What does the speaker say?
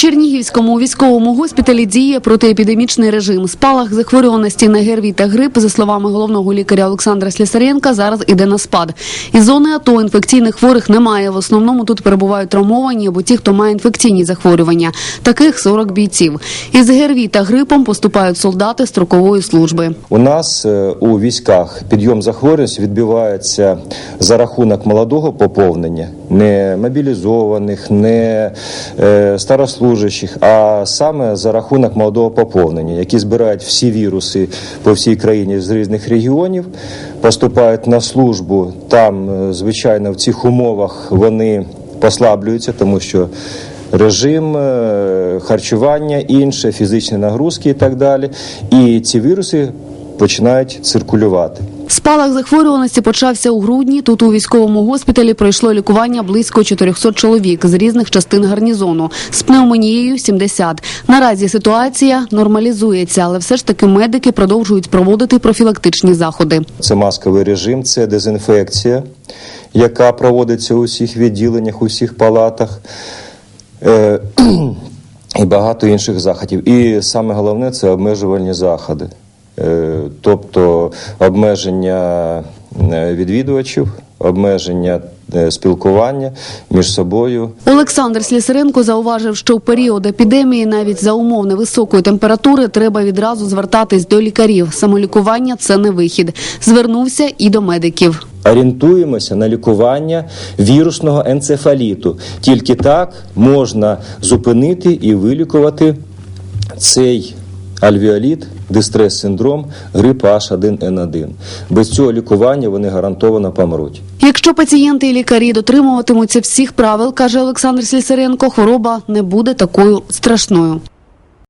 Чернігівському військовому госпіталі діє протиепідемічний режим. Спалах захворюваності на ГРВІ та грип, за словами головного лікаря Олександра Слісаренка, зараз іде на спад. Із зони АТО інфекційних хворих немає. В основному тут перебувають травмовані або ті, хто має інфекційні захворювання. Таких 40 бійців. Із ГРВІ та грипом поступають солдати строкової служби. У нас е, у військах підйом захворюваності відбувається за рахунок молодого поповнення, не мобілізованих, не е, старослужащих, а саме за рахунок молодого поповнення, які збирають всі віруси по всій країні з різних регіонів, поступають на службу. Там, е, звичайно, в цих умовах вони послаблюються, тому що режим е, харчування, інше, фізичні нагрузки і так далі. І ці віруси починають циркулювати. Спалах захворюваності почався у грудні. Тут у військовому госпіталі пройшло лікування близько 400 чоловік з різних частин гарнізону. З пневмонією 70. Наразі ситуація нормалізується, але все ж таки медики продовжують проводити профілактичні заходи. Це масковий режим, це дезінфекція, яка проводиться у всіх відділеннях, у всіх палатах. Е, і багато інших заходів. І саме головне це обмежувальні заходи. Е, тобто обмеження е, відвідувачів, обмеження е, спілкування між собою. Олександр Слісаренко зауважив, що в період епідемії навіть за умов невисокої температури треба відразу звертатись до лікарів. Самолікування це не вихід. Звернувся і до медиків. Орієнтуємося на лікування вірусного енцефаліту. Тільки так можна зупинити і вилікувати цей альвіоліт, дистрес-синдром грип H1N1. Без цього лікування вони гарантовано помруть. Якщо пацієнти і лікарі дотримуватимуться всіх правил, каже Олександр Слісаренко, хвороба не буде такою страшною.